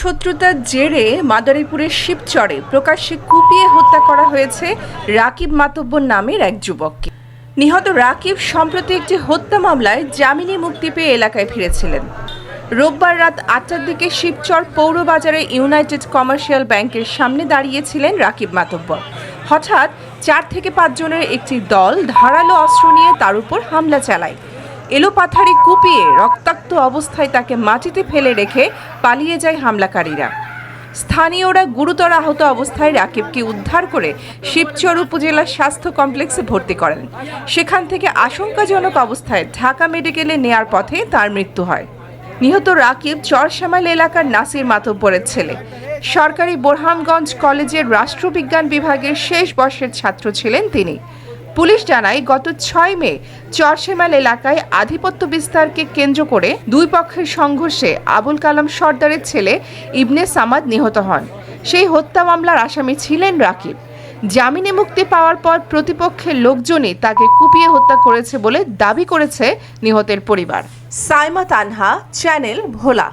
শত্রুতার জেরে মাদারীপুরের শিবচরে প্রকাশ্যে কুপিয়ে হত্যা করা হয়েছে রাকিব মাতব্বর নামের এক যুবককে। নিহত রাকিব সম্প্রতি একটি হত্যা মামলায় জামিনে মুক্তি পেয়ে এলাকায় ফিরেছিলেন। রোববার রাত আটটার দিকে শিবচর পৌর বাজারে ইউনাইটেড কমার্শিয়াল ব্যাংকের সামনে দাঁড়িয়েছিলেন রাকিব মাতব্বর। হঠাৎ চার থেকে পাঁচজনের একটি দল ধারালো অস্ত্র নিয়ে তার উপর হামলা চালায়। এলোপাথারি কুপিয়ে রক্তাক্ত অবস্থায় তাকে মাটিতে ফেলে রেখে পালিয়ে যায় হামলাকারীরা। স্থানীয়রা গুরুতর আহত অবস্থায় রাকিবকে উদ্ধার করে শিবচর উপজেলা স্বাস্থ্য কমপ্লেক্সে ভর্তি করেন। সেখান থেকে আশঙ্কাজনক অবস্থায় ঢাকা মেডিকেলে নেয়ার পথে তার মৃত্যু হয়। নিহত রাকিব চরশ্যামাল এলাকার নাসির মাতব্বরের ছেলে। সরকারি বোরহানগঞ্জ কলেজের রাষ্ট্রবিজ্ঞান বিভাগের শেষ বর্ষের ছাত্র ছিলেন তিনি। পুলিশ জানায়, গত ছয় মে চরশেমাল এলাকায় আধিপত্য বিস্তারকে কেন্দ্র করে দুই পক্ষের সংঘর্ষে আবুল কালাম সর্দারের ছেলে ইবনে সামাদ নিহত হন। সেই হত্যা মামলার আসামি ছিলেন রাকিব। জামিনে মুক্তি পাওয়ার পর প্রতিপক্ষের লোকজনই তাকে কুপিয়ে হত্যা করেছে বলে দাবি করেছে নিহতের পরিবার। সাইমা তানহা, চ্যানেল ভোলা।